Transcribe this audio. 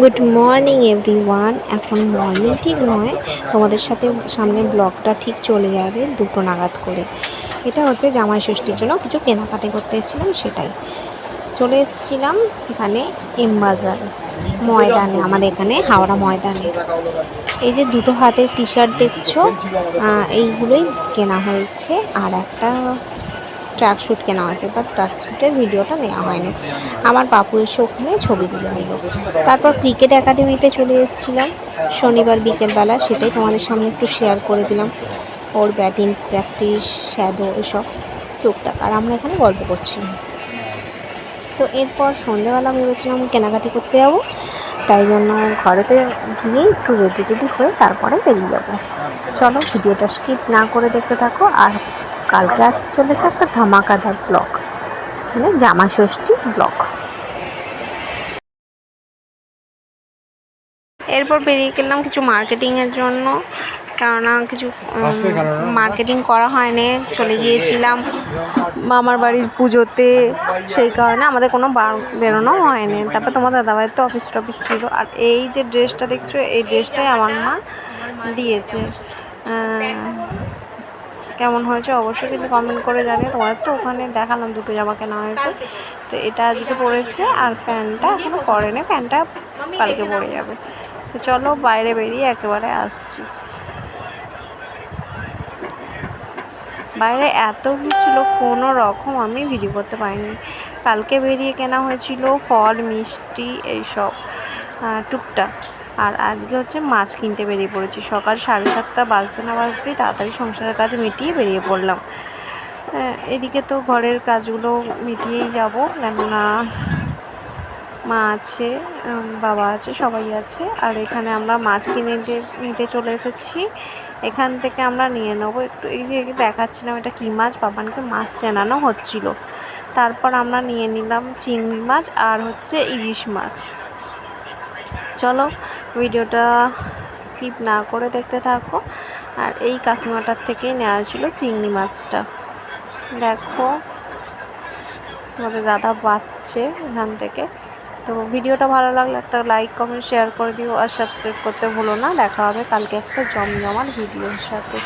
Good morning everyone এখন morning ঠিক নয়। তোমাদের সাথে সামনে ব্লগটা ঠিক চলে যাবে দুটো নাগাদ করে। এটা হচ্ছে জামাই ষষ্ঠীর জন্য কিছু কেনাকাটি করতে এসেছিলাম সেটাই। চলে এসেছিলাম এখানে এম ময়দানে, আমাদের এখানে হাওড়া ময়দানে। এই যে দুটো হাতের টি শার্ট দেখছ এইগুলোই কেনা হয়েছে। আর একটা ট্র্যাক শ্যুট কেনা হয়েছে বাট ট্র্যাক শ্যুটের ভিডিওটা নেওয়া হয়নি। আমার পাপু এসে ওখানে ছবি তুলে নিল। তারপর ক্রিকেট একাডেমিতে চলে এসেছিলাম। শনিবার বিকেলবেলা সেটাই তোমাদের সামনে একটু শেয়ার করে দিলাম। ওর ব্যাটিং প্র্যাকটিস শ্যাডো এসব, টুকটাক। আর আমরা এখানে গল্প করছিলাম তো এরপর সন্ধেবেলা ভেবেছিলাম কেনাকাটি করতে যাব। তাই জন্য ঘরেতে গিয়ে একটু রেডি টেডি হয়ে তারপরে বেরিয়ে যাব। চলো ভিডিওটা স্কিপ না করে দেখতে থাকো। আর কালকে আসতে চলেছে একটা ধামাকাদার ব্লক মানে জামা ষষ্ঠী ব্লগ এরপর বেরিয়ে গেলাম কিছু মার্কেটিংয়ের জন্য কেননা কিছু মার্কেটিং করা হয়নি চলে গিয়েছিলাম। মামার বাড়ির পুজোতে সেই কারণে আমাদের কোনো বার- বেরোনো হয়নি। তারপর তোমার দাদাভাইয়ের তো অফিস টফিস ছিল। আর এই যে ড্রেসটা দেখছ এই ড্রেসটাই আমার মা দিয়েছে। কেমন হয়েছে অবশ্যই কিন্তু কমেন্ট করে জানিয়ে তোমাদের তো ওখানে দেখালাম দুটো জামা কেনা হয়েছে। তো এটা আজকে পড়েছে আর প্যান্টটা এখনও পরেনি প্যান্টটা কালকে পরে যাবে। তো চলো বাইরে বেরিয়ে একেবারে আসছি। বাইরে এত ভিড় ছিল কোনো রকম আমি ভিডিও করতে পারিনি। কালকে বেরিয়ে কেনা হয়েছিল ফল মিষ্টি এইসব টুকটাক। আর আজকে হচ্ছে মাছ কিনতে বেরিয়ে পড়েছি। সকাল সাড়ে সাতটা বাজতে না বাজতেই তাড়াতাড়ি সংসারের কাজ মিটিয়ে বেরিয়ে পড়লাম। আহ, এদিকে তো ঘরের কাজগুলো মিটিয়েই যাব। কেননা মা আছে বাবা আছে সবাই আছে। আর এখানে আমরা মাছ কিনে নিতে চলে এসেছি। এখান থেকে আমরা নিয়ে নেব। একটু এই যে দেখাচ্ছিলাম এটা কী মাছ বাবানকে মাছ চেনানো হচ্ছিল। তারপর আমরা নিয়ে নিলাম চিংড়ি মাছ আর হচ্ছে ইলিশ মাছ। চলো ভিডিওটা স্কিপ না করে দেখতে থাকো। আর এই কাকিমাটার থেকেই নেওয়া ছিল চিংড়ি মাছটা। দেখো, তোমাদের দাদা পাচ্ছে এখান থেকে। তো ভিডিওটা ভালো লাগলে একটা লাইক কমেন্ট শেয়ার করে দিও আর সাবস্ক্রাইব করতে ভুলো না। দেখা হবে কালকে একটা জমজমার ভিডিওর সাথে।